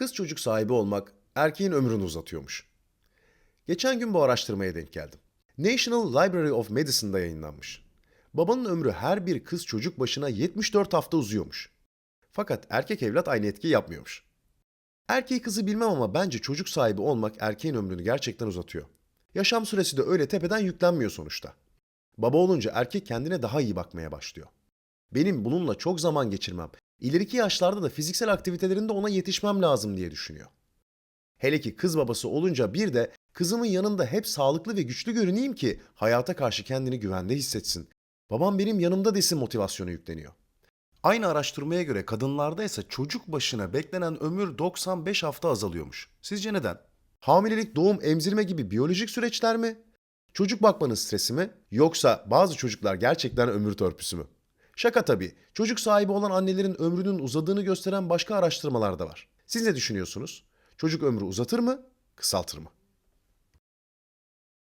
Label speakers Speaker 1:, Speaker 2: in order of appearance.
Speaker 1: Kız çocuk sahibi olmak erkeğin ömrünü uzatıyormuş. Geçen gün bu araştırmaya denk geldim. National Library of Medicine'da yayınlanmış. Babanın ömrü her bir kız çocuk başına 74 hafta uzuyormuş. Fakat erkek evlat aynı etki yapmıyormuş. Erkeği kızı bilmem ama bence çocuk sahibi olmak erkeğin ömrünü gerçekten uzatıyor. Yaşam süresi de öyle tepeden yüklenmiyor sonuçta. Baba olunca erkek kendine daha iyi bakmaya başlıyor. Benim bununla çok zaman geçirmem, ileriki yaşlarda da fiziksel aktivitelerinde ona yetişmem lazım diye düşünüyor. Hele ki kız babası olunca bir de kızımın yanında hep sağlıklı ve güçlü görüneyim ki hayata karşı kendini güvende hissetsin. Babam benim yanımda desin motivasyonu yükleniyor. Aynı araştırmaya göre kadınlarda ise çocuk başına beklenen ömür 95 hafta azalıyormuş. Sizce neden? Hamilelik, doğum, emzirme gibi biyolojik süreçler mi? Çocuk bakmanın stresi mi? Yoksa bazı çocuklar gerçekten ömür törpüsü mü? Şaka tabii. Çocuk sahibi olan annelerin ömrünün uzadığını gösteren başka araştırmalar da var. Siz ne düşünüyorsunuz? Çocuk ömrü uzatır mı, kısaltır mı?